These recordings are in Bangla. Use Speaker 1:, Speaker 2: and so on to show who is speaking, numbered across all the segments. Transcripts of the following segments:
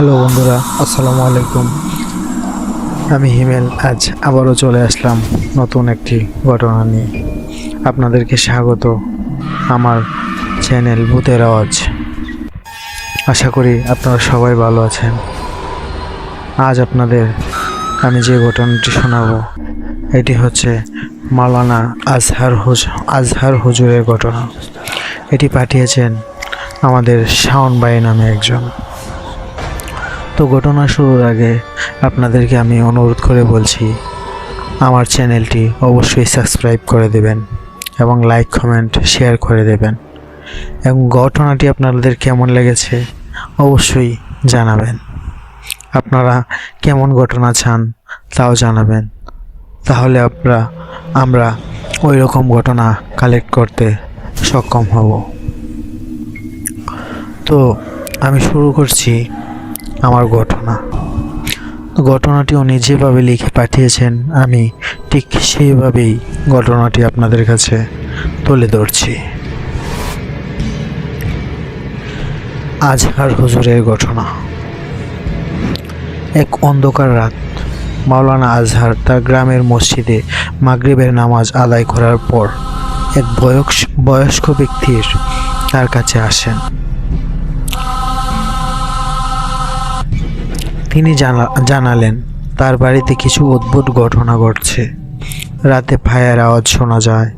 Speaker 1: হ্যালো বন্ধুরা, আসসালামু আলাইকুম। আমি হিমেল, আজ আবারও চলে আসলাম নতুন একটি ঘটনা নিয়ে। আপনাদেরকে স্বাগত আমার চ্যানেল ভূতের আওয়াজ। আশা করি আপনারা সবাই ভালো আছেন। আজ আপনাদের আমি যে ঘটনাটি শোনাবো, এটি হচ্ছে মাওলানা আজহার হুজ, আজহার হুজুরের ঘটনা। এটি পাঠিয়েছেন আমাদের শাওন বাই নামে একজন। তো ঘটনা শুরুর আগে আপনাদেরকে আমি অনুরোধ করে বলছি, আমার চ্যানেলটি অবশ্যই সাবস্ক্রাইব করে দেবেন এবং লাইক, কমেন্ট, শেয়ার করে দেবেন এবং ঘটনাটি আপনাদের কেমন লেগেছে অবশ্যই জানাবেন। আপনারা কেমন ঘটনা চান তাও জানাবেন। তাহলে আমরা আমরা ওই রকম ঘটনা কালেক্ট করতে সক্ষম হব। তো আমি শুরু করছি আমার ঘটনা। ঘটনাটি উনি যেভাবে লিখে পাঠিয়েছেন, আমি ঠিক সেইভাবেই ঘটনাটি আপনাদের কাছে তুলে ধরছি। আজহার হুজুরের ঘটনা। এক অন্ধকার রাত, মাওলানা আজহার তার গ্রামের মসজিদে মাগরিবের নামাজ আদায় করার পর এক বয়স বয়স্ক ব্যক্তির তার কাছে আসেন। তিনি জানা, জানালেন, তার বাড়িতে কিছু অদ্ভুত ঘটনা ঘটছে। রাতে ফায়ার আওয়াজ শোনা যায়।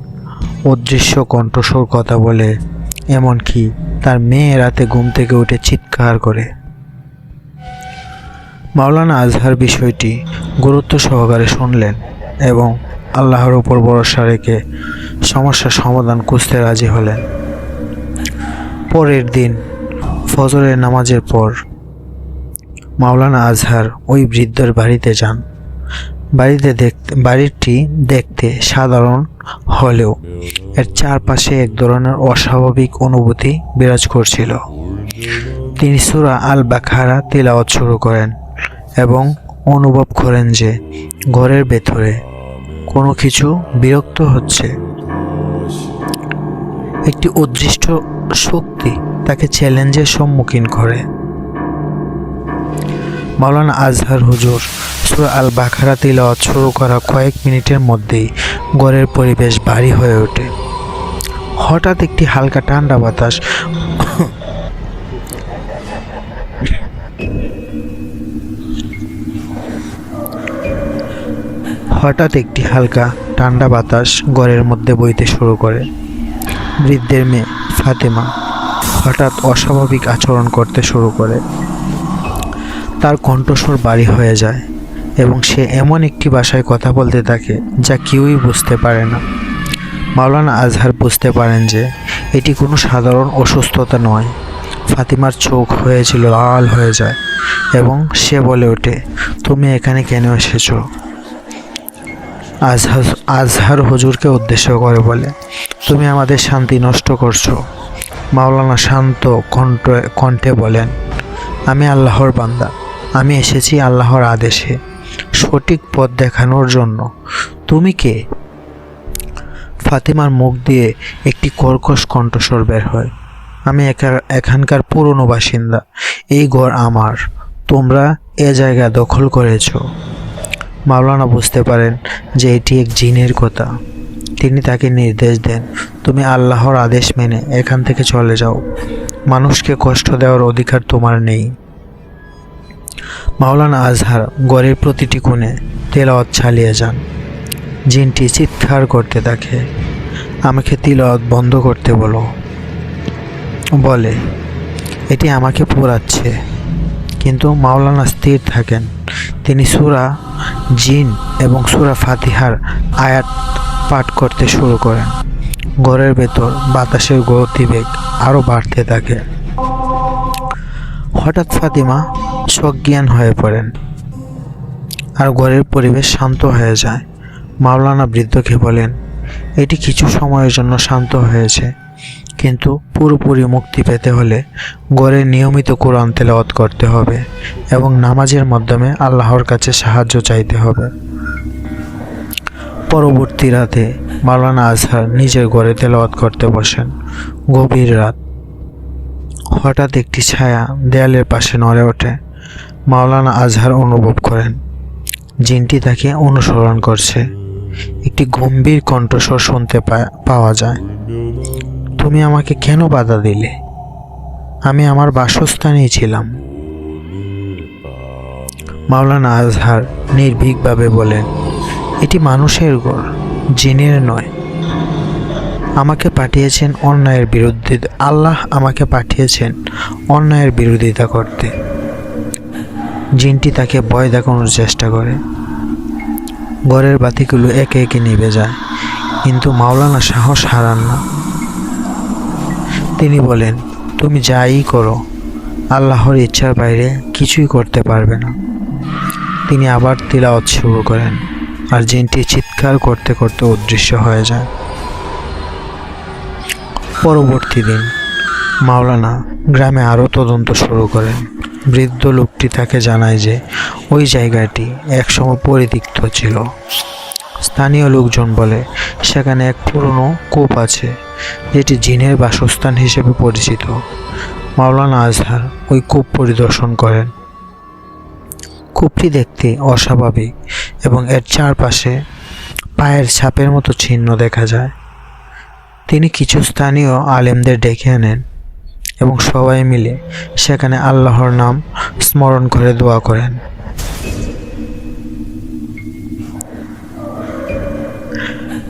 Speaker 1: অদৃশ্য কণ্ঠস্বর কথা বলে, এমনকি তার মেয়ে রাতে ঘুম থেকে উঠে চিৎকার করে। মাওলানা আজহার বিষয়টি গুরুত্ব সহকারে শুনলেন এবং আল্লাহর উপর ভরসা রেখে সমস্যার সমাধান খুঁজতে রাজি হলেন। পরের দিন ফজরের নামাজের পর মাওলানা আজহার ওই বৃদ্ধর বাড়িতে যান। বাড়িতে দেখতে, বাড়িটি দেখতে সাধারণ হলেও এর চারপাশে এক ধরনের অস্বাভাবিক অনুভূতি বিরাজ করছিল। তিনি সুরা আল বাখারা তিলাওয়াত শুরু করেন এবং অনুভব করেন যে ঘরের ভেতরে কোনো কিছু বিরক্ত হচ্ছে। একটি অদৃষ্ট শক্তি তাকে চ্যালেঞ্জের সম্মুখীন করে। মাওলানা আজহার হুজুর, সুরা আল বাখারা তিলাওয়াত শুরু করা কয়েক মিনিটের মধ্যেই ঘরের পরিবেশ ভারী হয়ে ওঠে। হঠাৎ একটি হালকা ঠান্ডা বাতাস হঠাৎ একটি হালকা ঠান্ডা বাতাস ঘরের মধ্যে বইতে শুরু করে। বৃদ্ধের মেয়ে ফাতেমা হঠাৎ অস্বাভাবিক আচরণ করতে শুরু করে। তার কণ্ঠস্বর বাড়ি হয়ে যায় এবং সে এমন একটি ভাষায় কথা বলতে থাকে যা কেউই বুঝতে পারে না। মাওলানা আজহার বুঝতে পারেন যে, এটি কোনো সাধারণ অসুস্থতা নয়। ফাতিমার চোখ হয়েছিল লাল হয়ে যায় এবং সে বলে ওঠে, তুমি এখানে কেন এসেছ? আজহার আজহার হুজুরকে উদ্দেশ্য করে বলে, তুমি আমাদের শান্তি নষ্ট করছ। মাওলানা শান্ত কণ্ঠ, কণ্ঠে বলেন, আমি আল্লাহর বান্দা। আমি এসেছি আল্লাহর আদেশে, সঠিক পথ দেখানোর জন্য। তুমি কে? ফাতিমার মুখ দিয়ে একটি কর্কশ কণ্ঠস্বর বের হয়। আমি এখানকার পুরনো বাসিন্দা, এই ঘর আমার। তোমরা এ জায়গা দখল করেছ। মাওলানা বুঝতে পারেন যে এটি এক জিনের কথা। তিনি তাকে নির্দেশ দেন, তুমি আল্লাহর আদেশ মেনে এখান থেকে চলে যাও। মানুষকে কষ্ট দেওয়ার অধিকার তোমার নেই। মাওলানা আজহার গড়ের প্রতিটি কোণে তেলাওয়াত চালিয়ে যান। জিনটি চিৎকার করতে থাকে আমাকে তিলাওয়াত বন্ধ করতে বলো। বলে, এটি আমাকে পোড়াচ্ছে। কিন্তু মাওলানা স্থির থাকেন। তিনি সুরা জিন এবং সুরা ফাতিহার আয়াত পাঠ করতে শুরু করেন। ঘরের ভেতর বাতাসের গতিবেগ আরও বাড়তে থাকে। হঠাৎ ফাতিমা সজ্ঞান হয়ে পড়েন আর ঘরের পরিবেশ শান্ত হয়ে যায়। মাওলানা বৃদ্ধকে বলেন, এটি কিছু সময়ের জন্য শান্ত হয়েছে, কিন্তু পুরোপুরি মুক্তি পেতে হলে গড়ে নিয়মিত কোরআন তেলাওয়াত করতে হবে এবং নামাজের মাধ্যমে আল্লাহর কাছে সাহায্য চাইতে হবে। পরবর্তী রাতে মাওলানা আজহার নিজের ঘরে তেলাওয়াত করতে বসেন। গভীর রাত হঠাৎ একটি ছায়া দেয়ালের পাশে নড়ে ওঠে। মাওলানা আজহার অনুভব করেন। জিনটি তাকে অনুসরণ করছে। একটি গম্ভীর কণ্ঠস্বর শুনতে পাওয়া যায়। তুমি আমাকে কেন বাধা দিলে? আমি আমার বাসস্থানেই ছিলাম। মাওলানা আজহার নির্ভীকভাবে বলেন, এটি মানুষের ঘর, জিনের নয়। আমাকে পাঠিয়েছেন অন্যায়ের বিরুদ্ধে, আল্লাহ আমাকে পাঠিয়েছেন অন্যায়ের বিরোধিতা করতে। জিনটি তাকে ভয় দেখানোর চেষ্টা করে। ঘরের বাতিগুলো একে একে নিভে যায়, কিন্তু মাওলানা সাহস হারান না। তিনি বলেন, তুমি যাই করো, আল্লাহর ইচ্ছার বাইরে কিছুই করতে পারবে না। তিনি আবার তিলাওয়াত শুরু করেন, আর জিনটি চিৎকার করতে করতে অদৃশ্য হয়ে যায়। পরবর্তী দিন। মাওলানা গ্রামে আরও তদন্ত শুরু করেন। বৃদ্ধ লোকটি তাকে জানায় যে, ওই জায়গাটি একসময় পরিত্যক্ত ছিল। স্থানীয় লোকজন বলে, সেখানে এক পুরনো কূপ আছে, যেটি জিনের বাসস্থান হিসেবে পরিচিত। মাওলানা আজহার ওই কূপ পরিদর্শন করেন। কূপটি দেখতে অস্বাভাবিক এবং এর চারপাশে পায়ের ছাপের মতো চিহ্ন দেখা যায়। তিনি কিছু স্থানীয় আলেমদের ডেকে আনেন এবং সবাই মিলে সেখানে আল্লাহর নাম স্মরণ করে দোয়া করেন।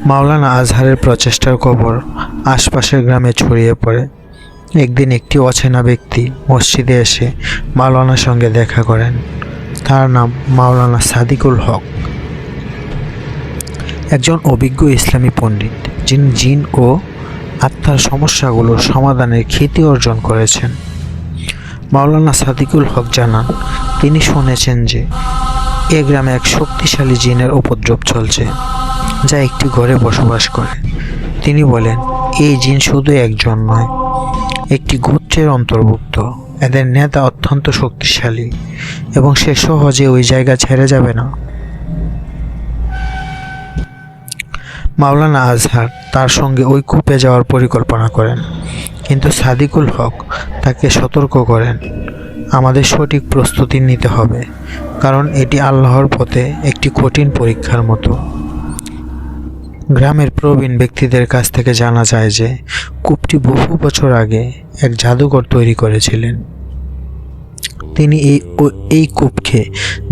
Speaker 1: মাওলানা আজহারের প্রচেষ্টার খবর আশপাশের গ্রামে ছড়িয়ে পড়ে। একদিন একটি অচেনা ব্যক্তি মসজিদে এসে মাওলানার সঙ্গে দেখা করেন। তার নাম মাওলানা সাদিকুল হক। একজন অভিজ্ঞ ইসলামী পণ্ডিত, যিনি জিন ও আত্মার সমস্যাগুলোর সমাধানের খ্যাতি অর্জন করেছেন। মাওলানা সাদিকুল হক জানান, তিনি শুনেছেন যে, এ গ্রামে এক শক্তিশালী জিনের উপদ্রব চলছে, যা একটি ঘরে বসবাস করে। তিনি বলেন, এই জিন শুধু একজন নয়, একটি গোত্রের অন্তর্ভুক্ত। এদের নেতা অত্যন্ত শক্তিশালী এবং সে সহজে ওই জায়গা ছেড়ে যাবে না। মাওলানা আজহার তার সঙ্গে ওই কূপে যাওয়ার পরিকল্পনা করেন। কিন্তু সাদিকুল হক তাকে সতর্ক করেন। আমাদের সঠিক প্রস্তুতি নিতে হবে, কারণ এটি আল্লাহর পথে একটি কঠিন পরীক্ষার মতো। গ্রামের প্রবীণ ব্যক্তিদের কাছ থেকে জানা যায় যে, কূপটি বহু বছর আগে এক জাদুঘর তৈরি করেছিলেন। তিনি এই এই কূপকে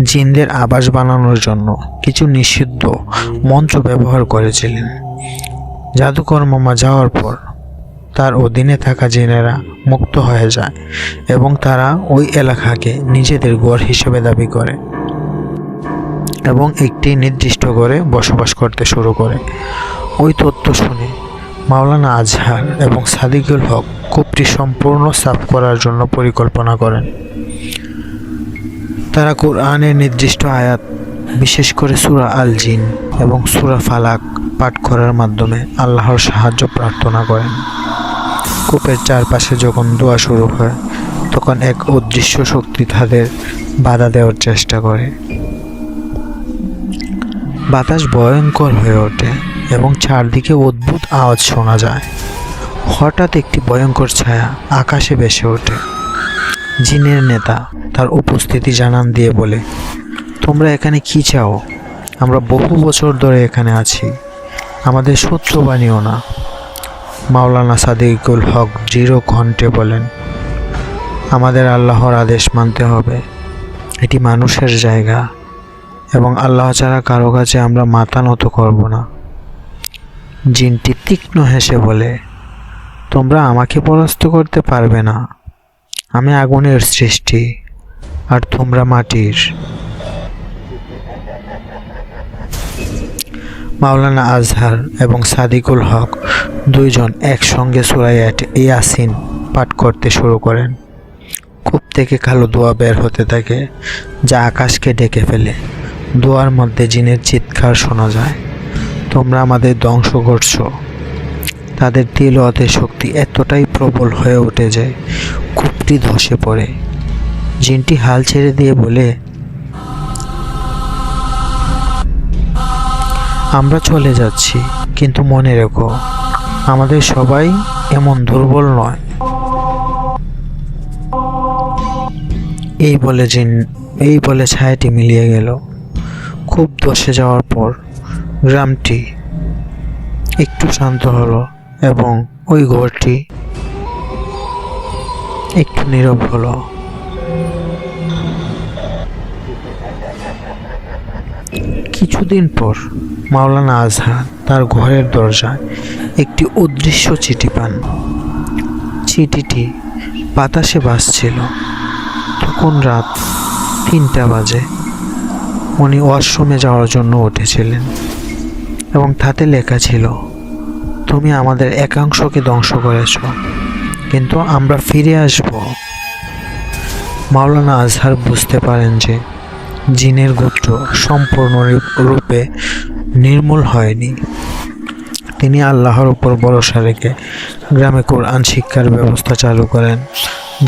Speaker 1: জিনদের আবাস বানানোর জন্য কিছু নিষিদ্ধ মন্ত্র ব্যবহার করেছিলেন। জাদুকর মামা যাওয়ার পর তার অধীনে থাকা জিনেরা মুক্ত হয়ে যায় এবং তারা ওই এলাকাকে নিজেদের গড় হিসেবে দাবি করে এবং একটি নির্দিষ্ট ঘরে বসবাস করতে শুরু করে। ওই তথ্য শুনে মাওলানা আজহার এবং সাদিকুল হক কূপটি সম্পূর্ণ সাফ করার জন্য পরিকল্পনা করেন। তারা কোরআনের নির্দিষ্ট আয়াত, বিশেষ করে সুরা আল জিন এবং সুরা ফালাক পাঠ করার মাধ্যমে আল্লাহর সাহায্য প্রার্থনা করেন। কূপের চারপাশে যখন দোয়া শুরু হয়, তখন এক অদৃশ্য শক্তি তাদের বাধা দেওয়ার চেষ্টা করে। বাতাস ভয়ঙ্কর হয়ে ওঠে। এবং চারদিকে অদ্ভুত আওয়াজ শোনা যায়। হঠাৎ একটি ভয়ঙ্কর ছায়া আকাশে ভেসে ওঠে। জিনের নেতা তার উপস্থিতি জানান দিয়ে বলে, তোমরা এখানে কি চাও? আমরা বহু বছর ধরে এখানে আছি। আমাদের শত্রু বানিও না। মাওলানা সাদিকুল হক দৃঢ় কণ্ঠে বলেন, আমাদের আল্লাহর আদেশ মানতে হবে। এটি মানুষের জায়গা এবং আল্লাহ ছাড়া কারও কাছে আমরা মাথা নত করব না। জিনটি তীক্ষ্ণ হেসে বলে, তোমরা আমাকে পরাস্ত করতে পারবে না। আমি আগুনের সৃষ্টি আর তোমরা মাটির। মাওলানা আজহার এবং সাদিকুল হক দুইজন একসঙ্গে সুরাইয়াট ইয়াসিন পাঠ করতে শুরু করেন। কূপ থেকে কালো দোয়া বের হতে থাকে, যা আকাশকে ডেকে ফেলে। দোয়ার মধ্যে জিনের চিৎকার শোনা যায়। তোমরা আমাদের ধ্বংস করছ। তাদের তিলওয়াতের শক্তি এতটাই প্রবল হয়ে ওঠে যে কূপটি ধসে পড়ে। জিনটি হাল ছেড়ে দিয়ে বলে, আমরা চলে যাচ্ছি, কিন্তু মনে রেখো, আমাদের সবাই এমন দুর্বল নয়। এই বলে জিন, এই বলে ছায়াটি মিলিয়ে গেল। খুব দশে যাওয়ার পর গ্রামটি একটু শান্ত হলো এবং ওই ঘরটি একটু নীরব হলো। কিছুদিন পর মাওলানা আজহার তার ঘরের দরজায় একটি অদৃশ্য চিঠি পান। চিঠিটি বাতাসে ভাসছিল তখন রাত তিনটা বাজে। উনি ওয়াশরুমে যাওয়ার জন্য উঠেছিলেন। এবং তাতে লেখা ছিল, তুমি আমাদের একাংশকে ধ্বংস করেছ, কিন্তু আমরা ফিরে আসব। মাওলানা আজহার বুঝতে পারেন যে জিনের গোত্র সম্পূর্ণ রূপে নির্মূল হয়নি। তিনি আল্লাহর উপর ভরসা রেখে গ্রামে কোরআন শিক্ষার ব্যবস্থা চালু করেন,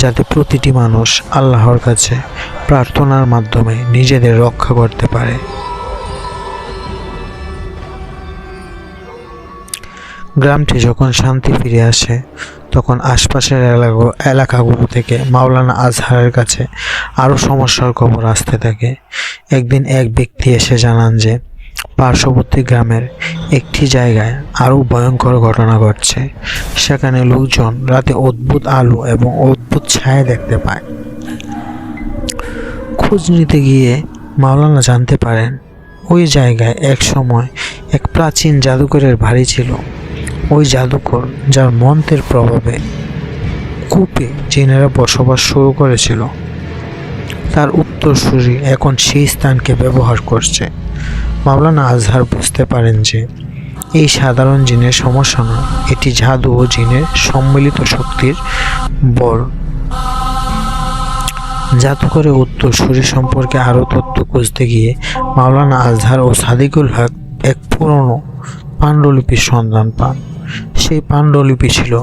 Speaker 1: যাতে প্রতিটি মানুষ আল্লাহর কাছে প্রার্থনার মাধ্যমে নিজেদের রক্ষা করতে পারে। গ্রামটি যখন শান্তি ফিরে আসে, তখন আশপাশের এলাকা এলাকাগুলো থেকে মাওলানা আজহারের কাছে আরও সমস্যার খবর আসতে থাকে। একদিন এক ব্যক্তি এসে জানান যে, পার্শ্ববর্তী গ্রামের একটি জায়গায় আরও ভয়ঙ্কর ঘটনা ঘটছে। সেখানে লোকজন রাতে অদ্ভুত আলো এবং অদ্ভুত ছায়া দেখতে পায়। খোঁজ নিতে গিয়ে মাওলানা জানতে পারেন, ওই জায়গায় এক সময় এক প্রাচীন জাদুকরের বাড়ি ছিল। ওই জাদুকর যার মন্ত্রের প্রভাবে কূপে জিনেরা বসবাস শুরু করেছিল। তার উত্তরসূরি এখন সেই স্থানকে ব্যবহার করছে। মাওলানা আজহার বুঝতে পারেন যে, এই সাধারণ জিনের সমস্যা নয়, এটি জাদু ও জিনের সম্মিলিত শক্তির বল জাদুকরের উত্তরসূরি সম্পর্কে আরও তথ্য খুঁজতে গিয়ে মাওলানা আজহার ও সাদিকুল হক এক পুরনো পাণ্ডুলিপির সন্ধান পান। সেই পাণ্ডুলিপি ছিল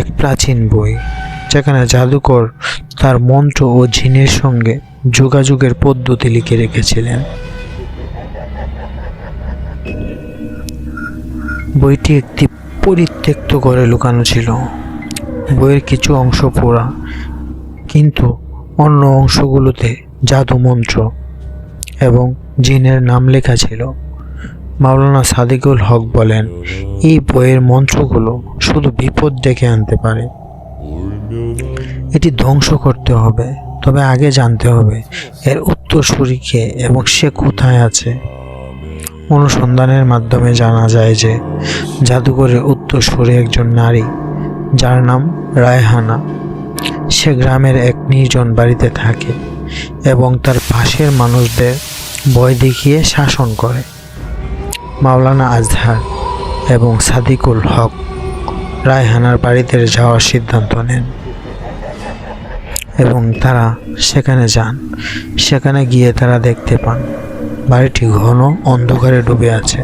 Speaker 1: এক প্রাচীন বই, যেখানে জাদুকর তার মন্ত্র ও জিনের সঙ্গে যোগাযোগের পদ্ধতি লিখে রেখেছিলেন। বইটি একটি পরিত্যক্ত ঘরে লুকানো ছিল। বইয়ের কিছু অংশ পোড়া, কিন্তু অন্য অংশগুলোতে জাদু মন্ত্র এবং জিনের নাম লেখা ছিল। মাওলানা সাদিকুল হক বলেন, এই বইয়ের মন্ত্রগুলো শুধু বিপদ ডেকে আনতে পারে। এটি ধ্বংস করতে হবে, তবে আগে জানতে হবে এর উত্তরসূরি কে এবং সে কোথায় আছে। অনুসন্ধানের মাধ্যমে জানা যায় যে জাদুঘরের উত্তরসূরি একজন নারী, যার নাম রায়হানা। সে গ্রামের এক নির্জন বাড়িতে থাকে এবং তার পাশের মানুষদের ভয় দেখিয়ে শাসন করে। মাওলানা আজহার এবং সাদিকুল হক রায়হানার বাড়িতে যাওয়ার সিদ্ধান্ত নেন এবং তারা সেখানে যান। সেখানে গিয়ে তারা দেখতে পান, বাড়িটি ঘন অন্ধকারে ডুবে আছে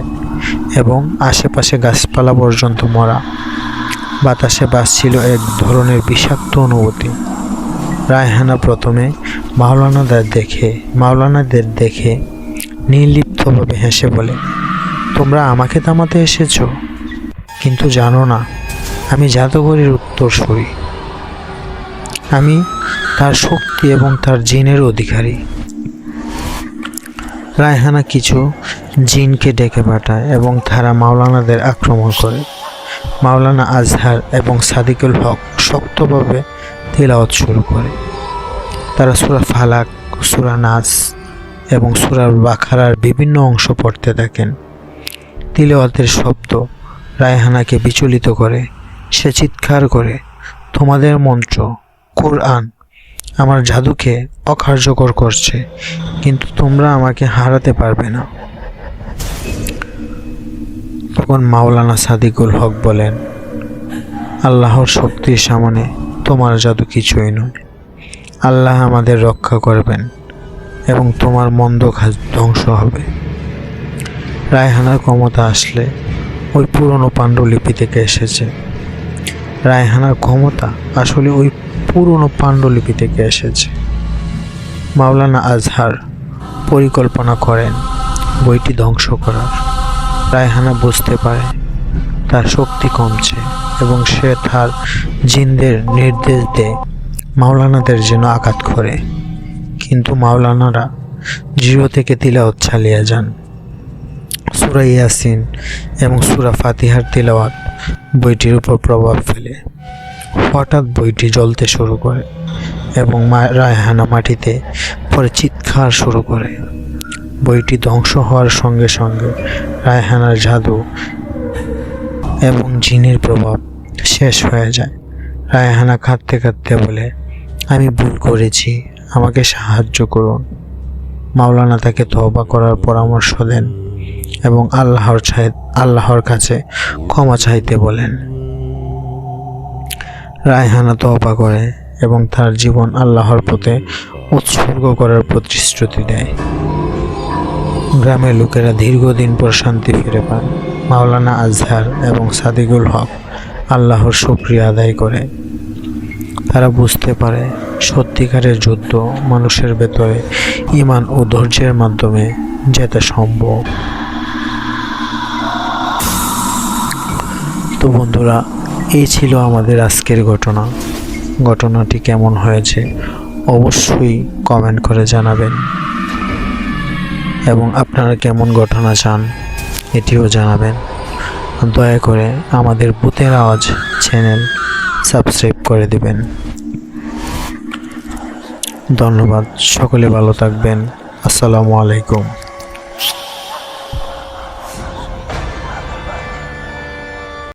Speaker 1: এবং আশেপাশে গাছপালা পর্যন্ত মরা। বাতাসে বাসছিল এক ধরনের বিষাক্ত অনুভূতি। রায়হানা প্রথমে মাওলানাদের দেখে মাওলানাদের দেখে নির্লিপ্তভাবে হেসে বলে তোমরা আমাকে থামাতে এসেছ। কিন্তু জানো না, আমি জাদুঘরের উত্তর উত্তরসূরি আমি তার শক্তি এবং তার জিনের অধিকারী। রায়হানা কিছু জিনকে ডেকে পাঠায় এবং তারা মাওলানাদের আক্রমণ করে। মাওলানা আজহার এবং সাদিকুল হক শক্তভাবে তেলাওয়াত শুরু করে। তারা সুরা ফালাক, সুরা নাস এবং সুরার বাখারার বিভিন্ন অংশ পড়তে থাকেন। তিলওয়াতের শব্দ রায়হানাকে বিচলিত করে। সে চিৎকার করে, তোমাদের মন্ত্র, কোরআন আমার জাদুকে অকার্যকর করছে, কিন্তু তোমরা আমাকে হারাতে পারবে না। তখন মাওলানা সাদিকুল হক বলেন, আল্লাহর শক্তির সামনে তোমার জাদু কিছুই নয়। আল্লাহ আমাদের রক্ষা করবেন এবং তোমার মন্দ ধ্বংস হবে। রায়হানার ক্ষমতা আসলে ওই পুরনো পাণ্ডুলিপি থেকে এসেছে। রায়হানার ক্ষমতা আসলে ওই পুরনো পাণ্ডুলিপি থেকে এসেছে। মাওলানা আজহার পরিকল্পনা করেন বইটি ধ্বংস করার। রায়হানা বুঝতে পারে তার শক্তি কমছে এবং সে তার জিনদের নির্দেশ দেয়, মাওলানাদের যেন আঘাত করে। কিন্তু মাওলানারা জিরো থেকে তিলাওয়াত চালিয়ে যান। সুরা ইয়াসিন এবং সুরা ফাতিহার তিলাওয়াত বইটির উপর প্রভাব ফেলে। হঠাৎ বইটি জ্বলতে শুরু করে এবং রায়হানা মাটিতে পরে চিৎকার শুরু করে। বইটি ধ্বংস হওয়ার সঙ্গে সঙ্গে রায়হানার জাদু এবং জিনের প্রভাব শেষ হয়ে যায়। রায়হানা কাঁদতে কাঁদতে বলে, আমি ভুল করেছি, আমাকে সাহায্য করুন। মাওলানা তাকে তওবা করার পরামর্শ দেন। এবং আল্লাহর আল্লাহর কাছে ক্ষমা চাইতে বলেন। রায়হানা তওবা করে এবং তার জীবন আল্লাহর পথে উৎসর্গ করার প্রতিশ্রুতি দেয়। গ্রামের লোকেরা দীর্ঘদিন পর শান্তি ফিরে পান। মাওলানা আজহার এবং সাদিকুল হক আল্লাহর শুক্রিয়া আদায় করে। তারা বুঝতে পারে, সত্যিকারের যুদ্ধ মানুষের ভেতরে ইমান ও ধৈর্যের মাধ্যমে যেতে সম্ভব। তো বন্ধুরা, এই ছিল আমাদের আজকের ঘটনা। ঘটনাটি কেমন হয়েছে অবশ্যই কমেন্ট করে জানাবেন। এবং আপনারা কেমন ঘটনা চান এটিও জানাবেন। দয়া করে আমাদের বুথের আওয়াজ চ্যানেল সাবস্ক্রাইব করে দিবেন। ধন্যবাদ, সকলে ভালো থাকবেন। আসসালামু আলাইকুম।